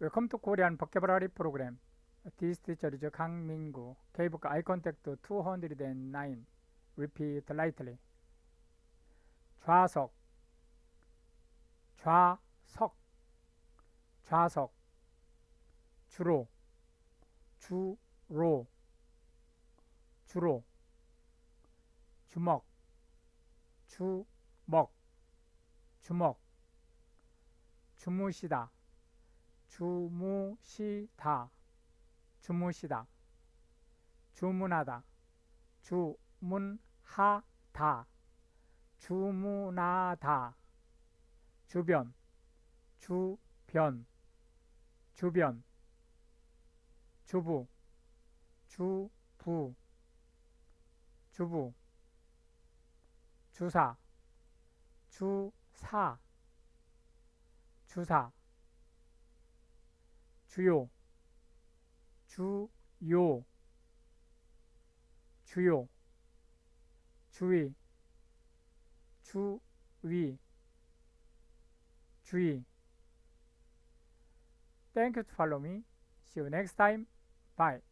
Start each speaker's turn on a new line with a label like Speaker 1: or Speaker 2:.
Speaker 1: Korean vocabulary program. This teacher is Kang Mingu. K-book eye contact 209. Repeat lightly. 좌석, 좌석, 좌석. 주로, 주로, 주로. 주먹, 주먹, 주먹. 주무시다. 주무시다. 주무시다. 주문하다. 주문하다. 주문하다. 주변. 주변. 주변. 주부. 주부. 주부. 주사. 주사. 주사 주요 주요 주요 주의 주위 주의 Thank you to follow me. See you next time. Bye.